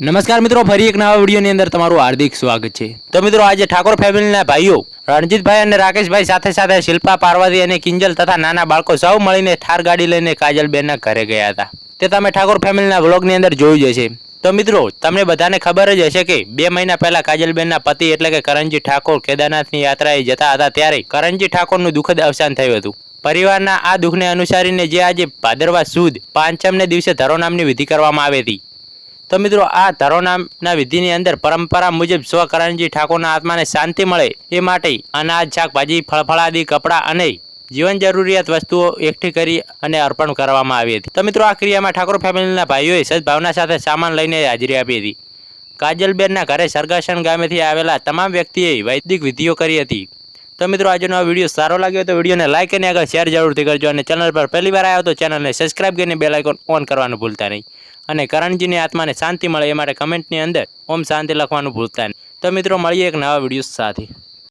નમસ્કાર મિત્રો, ફરી એક નવા વિડીયોની અંદર તમારું હાર્દિક સ્વાગત છે. તો મિત્રો, આજે ઠાકોર ફેમિલીના ભાઈઓ, રણજીતભાઈ અને રાકેશભાઈ સાથે સાથે શિલ્પા પાર્વતી અને કિંજલ તથા નાના બાળકો સૌ મળીને થાર ગાડી લઈને કાજલબેનના ઘરે ગયા હતા. તે તમે ઠાકોર ફેમિલીના વ્લોગની અંદર જોયું જ તો મિત્રો, તમને બધાને ખબર જ હશે કે બે મહિના પહેલા કાજલબેનના પતિ એટલે કે કરણજી ઠાકોર કેદારનાથની યાત્રાએ જતા હતા ત્યારે કરણજી ઠાકોરનું દુઃખદ અવસાન થયું હતું. પરિવારના આ દુઃખને અનુસરીને જે આજે ભાદરવા સુદ, પાંચમને દિવસે ધરો નામની વિધિ કરવામાં આવી હતી. તો મિત્રો, આ ધરોનામના વિધિની અંદર પરંપરા મુજબ સ્વ કરણજી ઠાકોરના આત્માને શાંતિ મળે એ માટે અનાજ, શાકભાજી, ફળફળાદી, કપડાં અને જીવન જરૂરિયાત વસ્તુઓ એકઠી કરી અને અર્પણ કરવામાં આવી હતી. તો મિત્રો, આ ક્રિયામાં ઠાકોર ફેમિલીના ભાઈઓએ સદભાવના સાથે સામાન લઈને હાજરી આપી હતી. કાજલબેનના ઘરે સરગાસણ ગામેથી આવેલા તમામ વ્યક્તિએ વૈદિક વિધિઓ કરી હતી. તો મિત્રો, આજનો આ વીડિયો સારો લાગ્યો તો વિડીયોને લાઈક અને આગળ શેર જરૂરથી કરજો અને ચેનલ પર પહેલી વાર આવ્યો તો ચેનલને સબસ્ક્રાઇબ કરીને બેલ આઇકોન ઓન કરવાનું ભૂલતા નહીં. અને કરણજીની આત્માને શાંતિ મળે એ માટે કમેન્ટની અંદર ઓમ શાંતિ લખવાનું ભૂલતા નહીં. તો મિત્રો, મળીએ એક નવા વીડિયો સાથે.